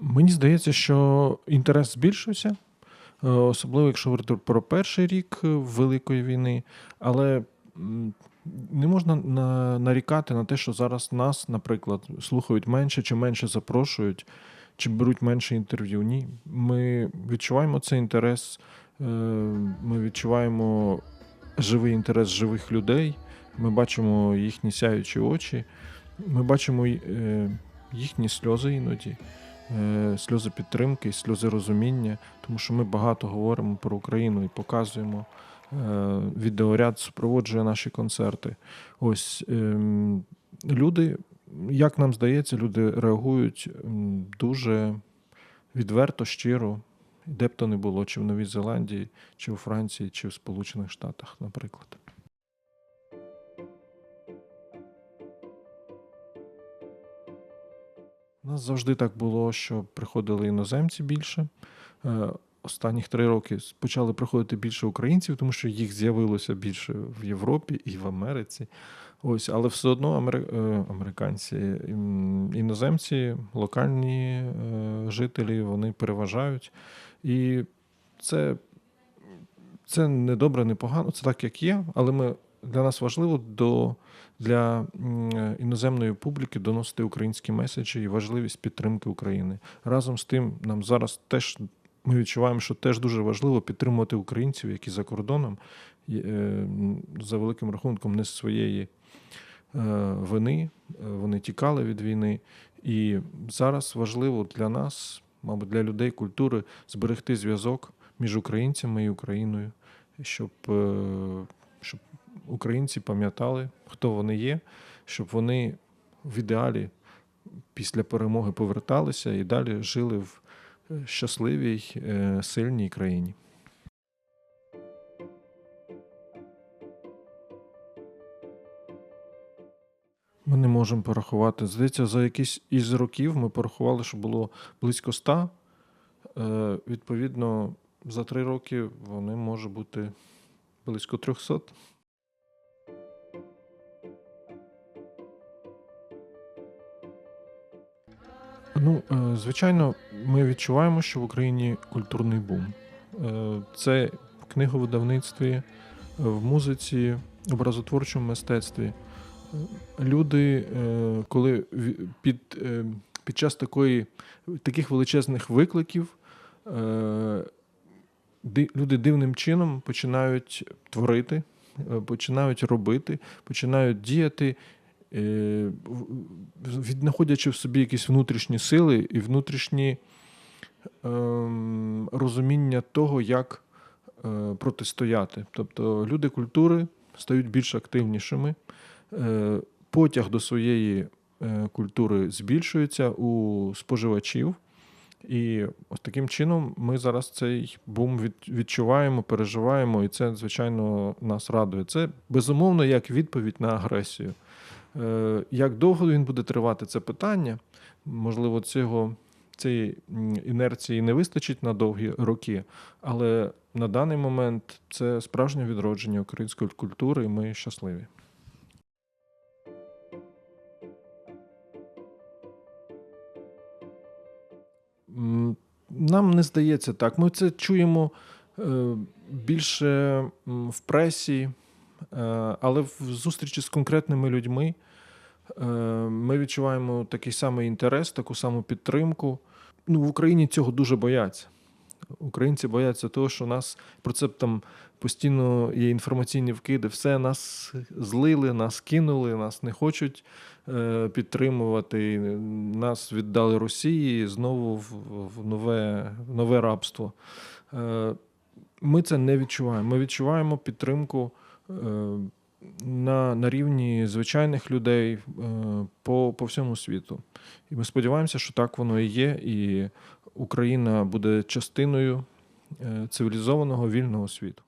Мені здається, що інтерес збільшився, е, особливо якщо говорити про перший рік е, Великої війни. Але не можна нарікати на те, що зараз нас, наприклад, слухають менше чи менше запрошують, чи беруть менше інтерв'ю. Ні. Ми відчуваємо цей інтерес, е, ми відчуваємо живий інтерес живих людей, ми бачимо їхні сяючі очі, ми бачимо їхні сльози іноді сльози підтримки, сльози розуміння, тому що ми багато говоримо про Україну і показуємо. е, Відеоряд супроводжує наші концерти. Ось ем, люди, як нам здається, люди реагують дуже відверто, щиро, де б то не було, чи в Новій Зеландії, чи у Франції, чи в Сполучених Штатах, наприклад. Нас завжди так було, що приходили іноземці більше. Е, Останніх три роки почали приходити більше українців, тому що їх з'явилося більше в Європі і в Америці. Ось, але все одно е, американці, іноземці, локальні е, жителі, вони переважають. І це, це не добре, не погано, це так, як є, але ми, для нас важливо до, для е, іноземної публіки доносити українські меседжі і важливість підтримки України. Разом з тим, нам зараз теж ми відчуваємо, що теж дуже важливо підтримувати українців, які за кордоном е, за великим рахунком не з своєї е, вини, вони тікали від війни. І зараз важливо для нас, мабуть, для людей культури зберегти зв'язок між українцями і Україною, щоб, щоб українці пам'ятали, хто вони є, щоб вони в ідеалі після перемоги поверталися і далі жили в е, щасливій, е, сильній країні. Ми не можемо порахувати. Здається, за якісь із років ми порахували, що було близько ста. Е, відповідно, за три роки вони може бути близько 300. Ну, е, звичайно, ми відчуваємо, що в Україні культурний бум. Е, Це в книговидавництві, е, в музиці, в образотворчому мистецтві. Люди, коли під, під час такої, таких величезних викликів люди дивним чином починають творити, починають робити, починають діяти, віднаходячи в собі якісь внутрішні сили і внутрішні ем, розуміння того, як е, протистояти. Тобто люди культури стають більш активнішими, е, потяг до своєї е, культури збільшується у споживачів. І ось таким чином ми зараз цей бум відчуваємо, переживаємо, і це, звичайно, нас радує. Це безумовно як відповідь на агресію. Е, Як довго він буде тривати, це питання. Можливо, цього, цієї інерції не вистачить на довгі роки, але на даний момент це справжнє відродження української культури, і ми щасливі. Нам не здається так. Ми це чуємо е, більше в пресі, але в зустрічі з конкретними людьми е, ми відчуваємо такий самий інтерес, таку саму підтримку. Ну, в Україні цього дуже бояться. Українці бояться того, що нас про це там постійно є інформаційні вкиди. Все нас злили, нас кинули, нас не хочуть е, підтримувати. Нас віддали Росії знову в, в нове, нове рабство. Е, ми це не відчуваємо. Ми відчуваємо підтримку е, на, на рівні звичайних людей е, по, по всьому світу. І ми сподіваємося, що так воно і є, і Україна буде частиною е, цивілізованого вільного світу.